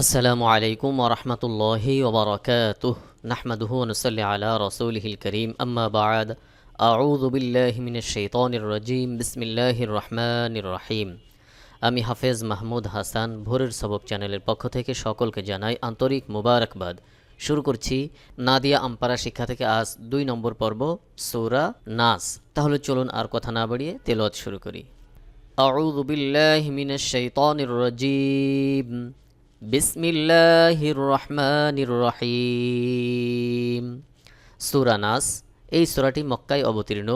আসসালামু আলাইকুম ওরহমতুল্লাহি ওবরাকাতুহ নাহমাদুহু নসল্লি আলা রসুলহিল করিম আম্মা বাদ, আউযু বিল্লাহি মিনাশ শাইতানির রাজিম। বিসমিল্লাহির রহমানির রহিম। আমি হাফেজ মাহমুদ হাসান, ভোরের সবক চ্যানেলের পক্ষ থেকে সকলকে জানাই আন্তরিক মুবারকবাদ। শুরু করছি নাদিয়া আমপারা শিক্ষা থেকে আজ দুই নম্বর পর্ব, সূরা নাস। তাহলে চলুন আর কথা না বাড়িয়ে তেলত শুরু করি। আউযু বিল্লাহি মিনাশ শাইতানির রাজিম। বিসমিল্লাহির রহমানির রহিম সুরানাস এই সুরাটি মক্কায় অবতীর্ণ।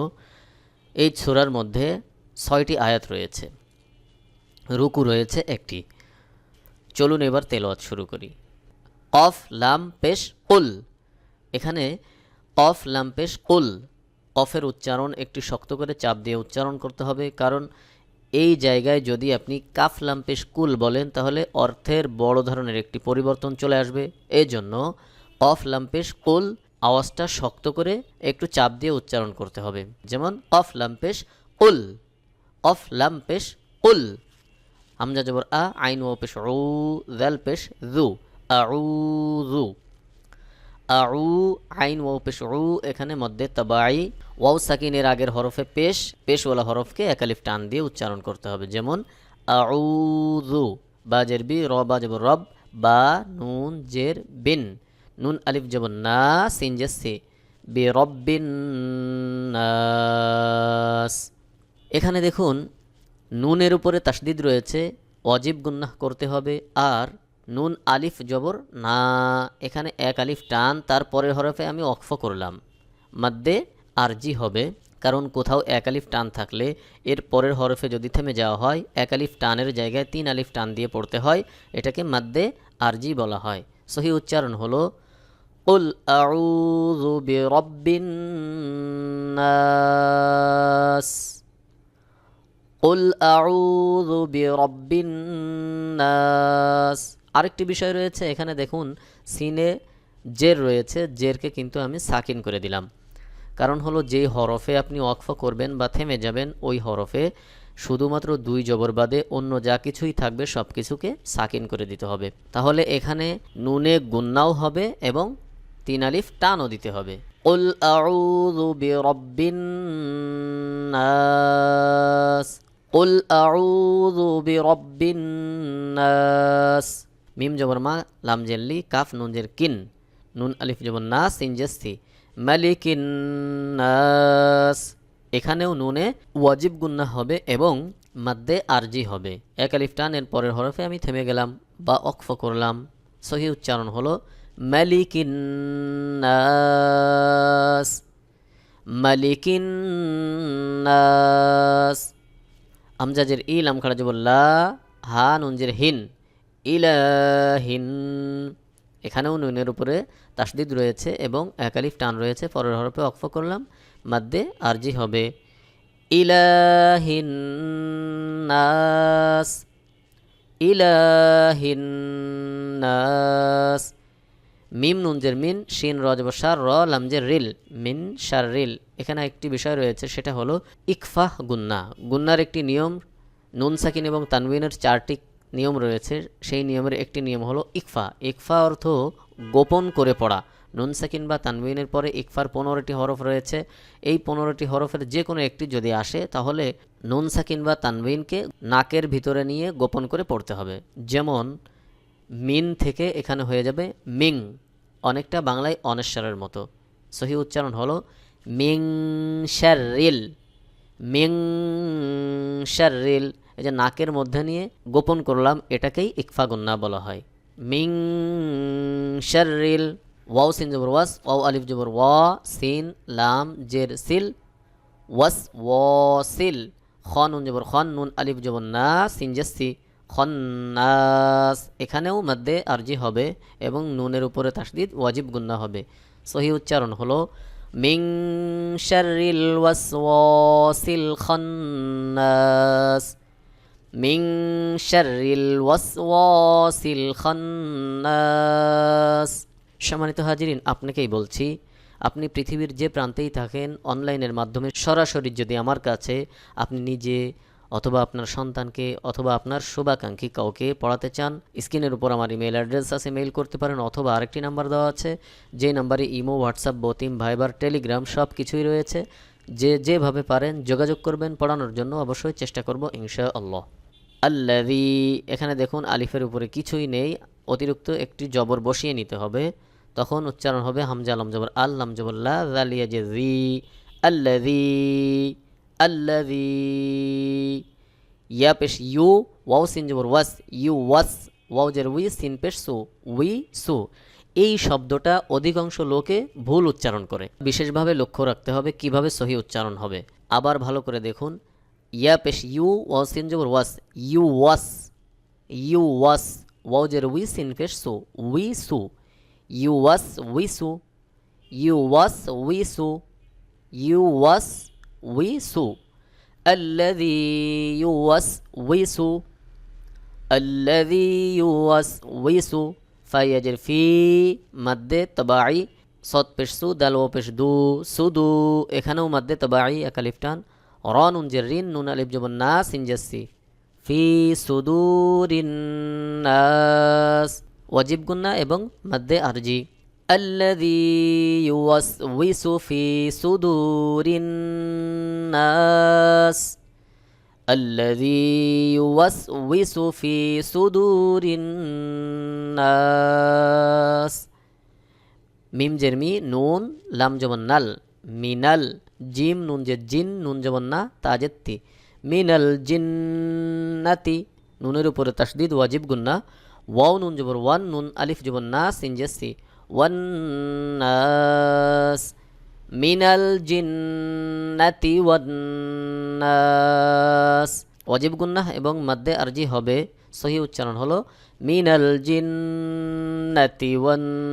এই সুরার মধ্যে ছয়টি আয়াত রয়েছে। রুকু রয়েছে একটি। চলুন এবার তেলওয়াত শুরু করি। কফ, লাম, পেশ, কুল। এখানে কফ, লাম, পেশ, কুল। কফের উচ্চারণ একটু শক্ত করে চাপ দিয়ে উচ্চারণ করতে হবে, কারণ এই জায়গায় যদি আপনি কাফ লাম পেশ কুল বলেন, তাহলে অর্থের বড় ধরনের একটি পরিবর্তন চলে আসবে। এই জন্য অফ লাম্পেশ কুল আওয়াজটা শক্ত করে একটু চাপ দিয়ে উচ্চারণ করতে হবে। যেমন অফ লাম্পেশ কুল অফ লাম্পেশ কুল হামজা জবর আ, আইন ও পেশ উ, জাল পেশ জু, আউযু। আউ, আইন ও পেশ উ, এখানে মধ্যে তাবাই ওয়াও সাকিনের আগের হরফে পেশ, পেশওয়ালা হরফকে একালিফ টান দিয়ে উচ্চারণ করতে হবে। যেমন, আউযু বা জের বি, র, বা জবর রব, বা নুন, জের, বিন। নুন, আলিফ, জবর, না, সিন, জের, সি। বি, রব্বিন, নাস। এখানে দেখুন, নুনের উপরে তাসদিদ রয়েছে অজীব গুন্নাহ করতে হবে, আর নুন, আলিফ, জবর, না। এখানে এক আলিফ টান তার পরের হরফে আমি অক্ফ করলাম। মাদ্দে আরজি হবে, কারণ কোথাও এক আলিফ টান থাকলে এর পরের হরফে যদি থেমে যাওয়া হয়, এক আলিফ টানের জায়গায় তিন আলিফ টান দিয়ে পড়তে হয়, এটাকে মাদ্দে আরজি বলা হয়। সহি উচ্চারণ হলো, উল আউযু বিরাব্বিন নাস। উল আউযু বিরাব্বিন নাস। আরেকটি বিষয় রয়েছে, এখানে দেখুন, সিনে জের রয়েছে, জেরকে কিন্তু আমি সাকিন করে দিলাম। কারণ হলো যেই হরফে আপনি ওয়াকফ করবেন বা থেমে যাবেন, ওই হরফে শুধুমাত্র দুই জবর বাদে অন্য যা কিছুই থাকবে সব কিছুকে সাকিন করে দিতে হবে। তাহলে এখানে নুনে গুন্নাও হবে এবং তিন আলিফ টানও দিতে হবে। উল নাস। উল আউযু বিরাব্বিন নাস। মিম জবর মা, লাম জেল্লি কাফ, নুন জের কিন। নুন, আলিফ, জবর নাস সিন, জেসি মালিকিনাস এখানেও নুনে ওয়াজিব গুন্না হবে এবং মাদ্দে আরজি হবে। এক আলিফ টান, এর পরের হরফে আমি থেমে গেলাম বা অক্ফ করলাম। সহি উচ্চারণ হলো, মালিকিন নাস। মালিকিন আমজাজের ইল আম খাড়া জবল্লা হা নুনজের হিন। ইলাহিন। এখানেও নুনের উপরে তাসদিদ রয়েছে এবং একালিফ টান রয়েছে, পরের হরফে অক্ফ করলাম, মাদ্দে আরজি হবে। ইলাহিন নাস ইলাহিন নাস। মিম নুনজের মিন, শিন রজব সার, র, লামজের রিল, মিন, সার, রিল। এখানে একটি বিষয় রয়েছে, সেটা হলো ইকফাহ গুন্না। গুন্নার একটি নিয়ম, নুন সাকিন এবং তানবিনের চারটি নিয়ম রয়েছে, সেই নিয়মের একটি নিয়ম হলো ইকফা। ইকফা অর্থ গোপন করে পড়া। নুন, সাকিন বা তানবিনের পরে ইকফার পনেরোটি হরফ রয়েছে। এই পনেরোটি হরফের যে কোনো একটি যদি আসে, তাহলে নুন, সাকিন বা তানবিনকে নাকের ভিতরে নিয়ে গোপন করে পড়তে হবে। যেমন, মিন থেকে এখানে হয়ে যাবে মিং, অনেকটা বাংলায় অনেশ্বরের মতো। সহি উচ্চারণ হলো, মিং শারিল মিং শারিল। এই যে নাকের মধ্যে নিয়ে গোপন করলাম, এটাকেই ইকফা গুন্না বলা হয়। মিং শারিল ওয়াও সিন জবর ওয়াস, ওয়াও আলিফ জবর ওয়া, সিন, লাম, জের, সিল, ওয়াস, ওয়াসিল খ নুন জবর খন, নুন, আলিফ জবর না, সিন জেসি খন্নাস এখানেও মধ্যে আরজি হবে এবং নুনের উপরে তাসদিদ ওয়াজিব গুন্না হবে। সহি উচ্চারণ হলো, মিং শারিল ওয়াসওয়াসিল খন্নাস মিং শারিল ওয়াসওয়াসিল খন্নাস। সম্মানিত হাজিরিন, আপনাকেই বলছি, আপনি পৃথিবীর যে প্রান্তেই থাকেন, অনলাইনের মাধ্যমে সরাসরি যদি আমার কাছে আপনি নিজে অথবা আপনার সন্তানকে অথবা আপনার শুভাকাঙ্ক্ষী কাউকে পড়াতে চান, স্ক্রিনের উপর আমার ইমেল অ্যাড্রেস আছে, মেইল করতে পারেন, অথবা আরেকটি নাম্বার দেওয়া আছে, যে নাম্বারে ইমো, হোয়াটসঅ্যাপ, বতিম, ভাইবার, টেলিগ্রাম সব কিছুই রয়েছে। যে যেভাবে পারেন যোগাযোগ করবেন, পড়ানোর জন্য অবশ্যই চেষ্টা করব ইনশা আল্লাহ আল্লাদি এখানে দেখুন আলিফের উপরে কিছুই নেই, অতিরিক্ত একটি জবর বসিয়ে নিতে হবে। তখন উচ্চারণ হবে হামজা আলম জবর আল্লাম জবরল্লা জালিয়া যে জি আল্লাদি আল্লাদি ইয়া পেশ ইউ, ওয়াও, সিন, জবর, ওয়াস, ইউ, ওয়াস, ওয়াও, জের, উই, সিন, পেশ, সু, উই, সু। এই শব্দটা অধিকাংশ লোকে ভুল উচ্চারণ করে। বিশেষভাবে লক্ষ্য রাখতে হবে কীভাবে সহি উচ্চারণ হবে। আবার ভালো করে দেখুন يا بش يو واو سينجر واس. يو واس. يو واس. واو جر وي سين بش سو؟ وي سو. يو واس وي سو. يو واس وي سو. يو واس وي سو. الذي يوسوس الذي يوسوس فيجر في مد تبعي صوت بشسو دل وبشدو سودو اخنو مد طباعي. أكاليفتان. মাদ্দে তবাই একালিফটান র নুন জের রিন নুন আলিফ জবন না সিনজাসি ফি সুদুরিন নাস ওয়াজিব গুন্না এবং মাদ্দে আরজি الذي يوسوس في صدور الناس الذي يوسوس في صدور الناس মিম জেরমি নুন লাম যেমন নাল মিনাল জিম নুন যে জিন, নুন যেমন না তাজেত্তি মিনাল জিন্নাতি, নুনের উপরে তাসদিদ ওয়াজিব গুন্না ওয়াও নুন জবর ওয়ান, নুন আলিফ জবর না সিনজেসি ওয়ান্নাস, মিনাল জিন্নাতি ওয়ান্নাস। ওয়াজিব গুন্নাহ এবং মাদ্দে আরজি হবে। সহি উচ্চারণ হলো, মিনাল জিন্নাতি ওয়ান্নাস।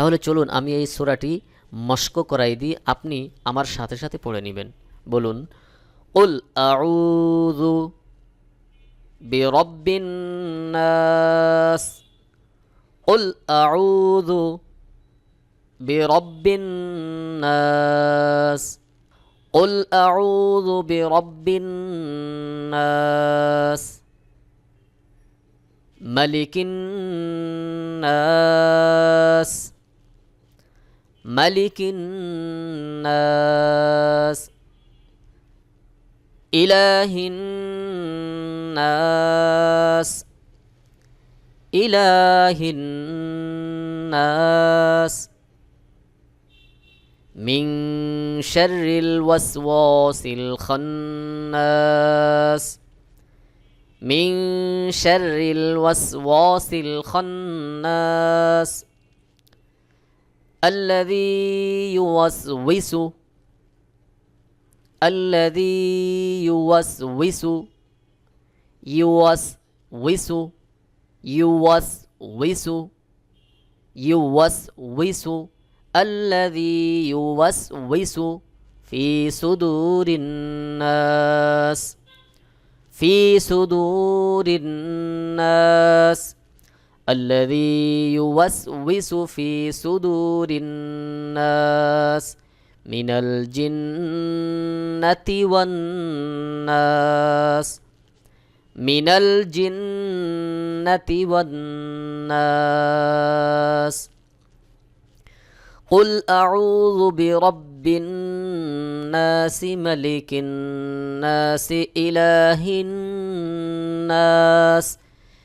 তাহলে চলুন আমি এই সোরাটি মস্ক করাই দিই। আপনি আমার সাথে সাথে পড়ে নেবেন। বলুন, উল আউযু বিরব্বিন নাস। উল আউযু বিরব্বিন নাস। উল আউযু বিরব্বিন নাস। মালিকিন নাস। ملك الناس إله الناس إله الناس. من شر الوسواس الخناس من شر الوسواس الخناس. الذي يوسوس الذي يوسوس يوسوس يوسوس يوسوس الذي يوسوس في صدور الناس في صدور الناس. الذي يوسوس في صدور الناس من الجنة والناس من الجنة والناس. قل أعوذ برب الناس ملك الناس إله الناس.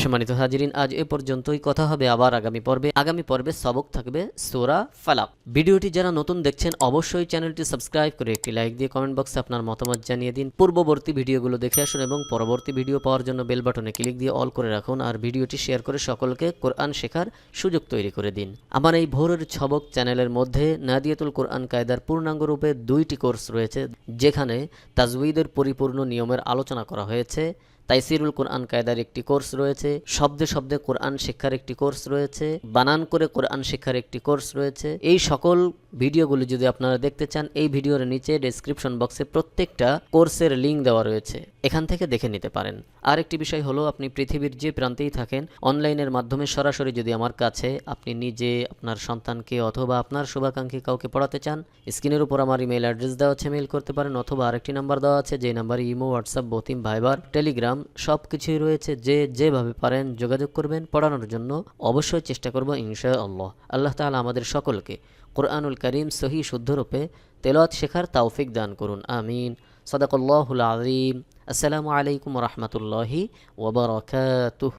সম্মানিত হাজিরিন, আজ এ পর্যন্তই। কথা হবে আবার আগামী পর্বে। আগামী পর্বে সবক থাকবে সোরা ফালাক। ভিডিওটি যারা নতুন দেখছেন, অবশ্যই চ্যানেলটি সাবস্ক্রাইব করে একটি লাইক দিয়ে কমেন্ট বক্সে আপনার মতামত জানিয়ে দিন। পূর্ববর্তী ভিডিওগুলো দেখে আসুন এবং পরবর্তী ভিডিও পাওয়ার জন্য বেল বাটনে ক্লিক দিয়ে অল করে রাখুন আর ভিডিওটি শেয়ার করে সকলকে কোরআন শেখার সুযোগ তৈরি করে দিন। আমার এই ভোরের ছবক চ্যানেলের মধ্যে নাদিয়াতুল কোরআন কায়দার পূর্ণাঙ্গ রূপে দুইটি কোর্স রয়েছে, যেখানে তাজউইদের পরিপূর্ণ নিয়মের আলোচনা করা হয়েছে। তাইসিরুল কোরআন কায়দার একটি কোর্স রয়েছে, শব্দে শব্দে কোরআন শিক্ষার একটি কোর্স রয়েছে, বানান করে কোরআন শিক্ষার একটি কোর্স রয়েছে। এই সকল ভিডিওগুলি যদি আপনারা দেখতে চান, এই ভিডিওর নিচে ডেসক্রিপশন বক্সে প্রত্যেকটা কোর্সের লিঙ্ক দেওয়া রয়েছে। এখান থেকে দেখে নিতে পারেন। আর একটি বিষয় হলো, আপনি পৃথিবীর যে প্রান্তেই থাকেন অনলাইনের মাধ্যমে সরাসরি যদি আমার কাছে আপনি নিজে আপনার সন্তানকে অথবা আপনার শুভাকাঙ্ক্ষী কাউকে পড়াতে চান, স্ক্রিনের উপর আমার ইমেল অ্যাড্রেস দেওয়া আছে মেল করতে পারেন, অথবা আরেকটি নাম্বার দেওয়া আছে, যে নাম্বারে ইমো হোয়াটসঅ্যাপ বতিম ভাইবার টেলিগ্রাম সব কিছুই রয়েছে, যে যেভাবে পারেন যোগাযোগ করবেন, পড়ানোর জন্য অবশ্যই চেষ্টা করব ইনশা আল্লাহ আল্লাহ তাআলা আমাদের সকলকে কোরআনুল করিম সহি শুদ্ধরূপে তেলাওয়াত শেখার তৌফিক দান করুন আমিন সদাকল্লাহুল আযীম আসসালামু আলাইকুম রহমতুল্লাহি ওবরাকাতুহ